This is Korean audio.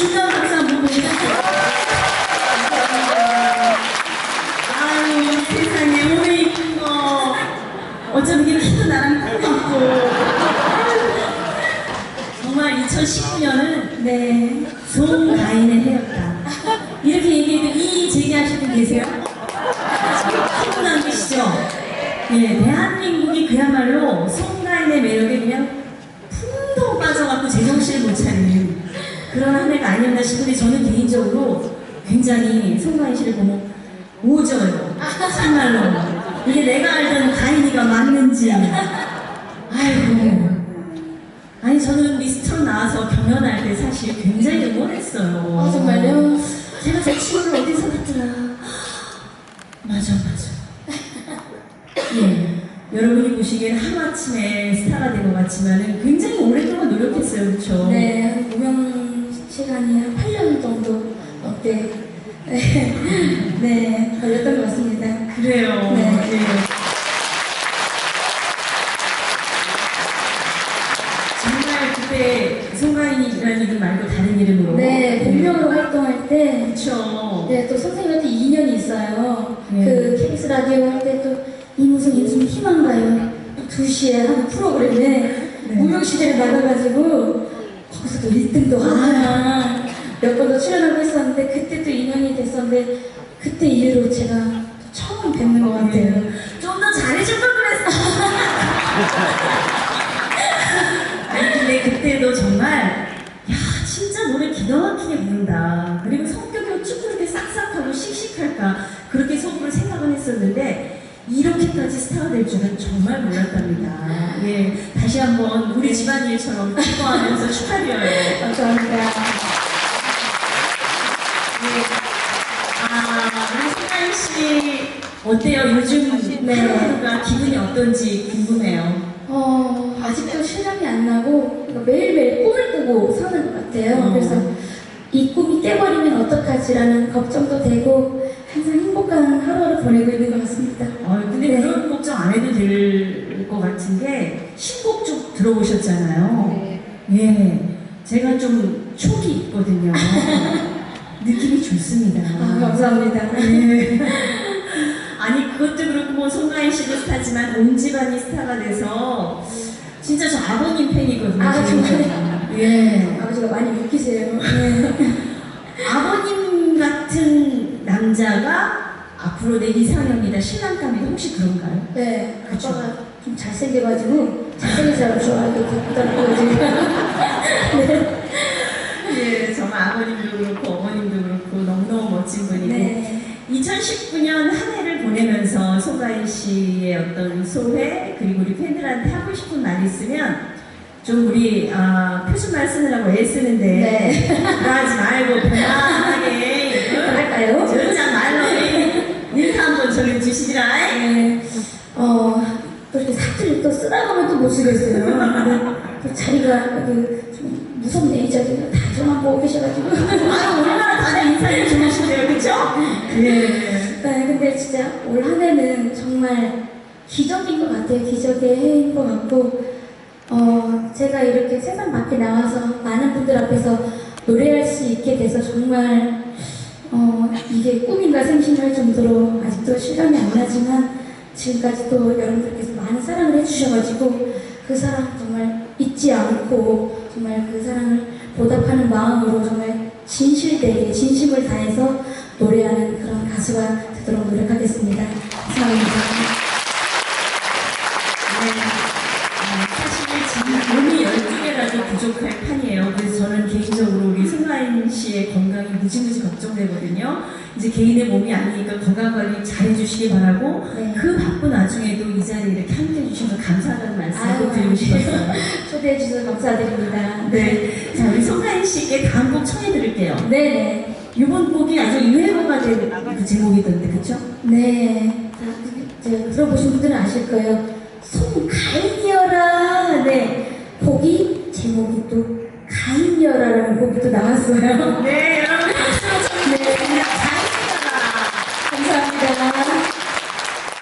중간 박수 한번 보내주세요. 아유, 세상에, 오늘 입은 거. 어쩜 이렇게 키도 나랑 똑같고. 정말 2019년은 네. 송가인의 해였다. 이렇게 얘기해도 이 제기하실 분 계세요? 안 계시죠? 예, 대한민국이 그야말로 송가인의 매력에 그냥 풍덩 빠져갖고 제정신을 못 차리는 아니었나 싶은데 저는 개인적으로 굉장히 송가인 씨를 보면 오져요. 정말로. 이게 내가 알던 가인이가 맞는지. 아이고. 아니 저는 미스터 나와서 경연할 때 사실 굉장히 응원했어요. 아, 정말요? 제가 제 친구를 어디서 봤더라. 맞아 맞아. 예. 여러분이 보시기엔 하루아침에 스타가 된 것 같지만 굉장히 오랫동안 노력했어요. 그렇죠? 네, 무명 시간이 한 8년 정도 넘게 네, 네, 걸렸던 것 같습니다. 그래요. 네. 예. 정말 그때 송가인이라는 이름 말고 다른 이름으로 네, 본명으로 활동할 때, 그렇죠. 네, 또 선생님한테 인연이 있어요. 네. 그 KBS 라디오 할 때또 이무성, 이무성 희망가요. 또 2시에 하는 프로그램에 네. 무명시대를 나가가지고 거기서 또 1등도 하고 몇 번 더 출연하고 했었는데 그때 또 인연이 됐었는데 그때 이후로 제가 처음 뵙는 것 같아요. 좀 더 잘해줄 걸 그랬어. 아니 근데 그때도 정말 야 진짜 노래 기가 막히게 부른다. 그리고 성격이 어쩜 그렇게 싹싹하고 씩씩할까 그렇게 속으로 생각은 했었는데 이렇게까지 스타가 될 줄은 정말 몰랐답니다. 예, 다시 한번 우리 집안일처럼 기뻐하면서 축하드려요. 감사합니다. 어때요? 요즘 네. 하루하루가 기분이 어떤지 궁금해요. 어, 아직도 실감이 안 나고 매일매일 꿈을 꾸고 사는 것 같아요. 어. 그래서 이 꿈이 깨버리면 어떡하지라는 걱정도 되고 항상 행복한 하루를 보내고 있는 것 같습니다. 어, 근데 네. 그런 걱정 안 해도 될 것 같은 게 신곡 쭉 들어보셨잖아요. 예, 제가 좀 촉이 있거든요. 느낌이 좋습니다. 아, 감사합니다. 네. 그것도 그렇고 뭐 송가인 씨도 스타지만 온 집안이 스타가 돼서 진짜 저 아버님 팬이거든요. 아, 개인적으로. 예. 아버지가 많이 웃기세요. 네. 아버님 같은 남자가 앞으로 내 이상형이다 신랑감이 혹시 그런가요? 네, 그쵸. 아빠가 좀 잘생겨가지고 잘생긴 사람 됐더라고요, 지금. 네. 예, 정말 아버님도 그렇고 어머님도 그렇고 너무너무 멋진 분이고 네. 2019년 한 보내면서 소가인 씨의 어떤 소회 그리고 우리 팬들한테 하고 싶은 말 있으면 좀 우리 아, 표준말 쓰느라고 애쓰는데 네. 그러지 말고 편안하게 할까요? 저장 말로 인사 한번 전해주시지라 네. 어, 또 이렇게 사투리 또 쓰다가 하면 또 못 쓰겠어요. 또 자리가 좀 무섭네, 이 자리가. 다좀 보고 계셔가지고. 아유 우리나라 다들 인사해 주시는데요 그쵸? 예. 네, 근데 진짜 올 한 해는 정말 기적인 것 같아요. 기적의 해인 것 같고, 어, 제가 이렇게 세상 밖에 나와서 많은 분들 앞에서 노래할 수 있게 돼서 정말, 어, 이게 꿈인가 생신할 정도로 아직도 실감이 안 나지만, 지금까지도 여러분들께서 많은 사랑을 해주셔가지고, 그 사랑 정말 잊지 않고, 정말 그 사랑을 보답하는 마음으로 정말 진실되게, 진심을 다해서 노래하는 그런 가수가 되도록 노력하겠습니다. 감사합니다. 네. 아, 사실 지금 몸이 12개라도 부족할 판이에요. 그래서 저는 개인적으로 우리 송가인 씨의 건강이 무지무지 걱정되거든요. 이제 개인의 몸이 아니니까 건강 관리 잘 해주시기 바라고 네. 그 바쁜 와중에도 이 자리에 이렇게 함께 해주셔서 감사하다는 말씀 아유, 꼭 드리고 싶었어요. 초대해 주셔서 감사드립니다. 네. 자, 우리 송가인 씨께 다음 곡 청해드릴게요. 네네. 이번 곡이 아주 유행어가 된 그 제목이던데, 그쵸? 네. 자, 이제 들어보신 분들은 아실 거예요. 송가인이여라. 네. 곡이, 제목이 또 가인이여라라는 곡이 또 나왔어요. 네,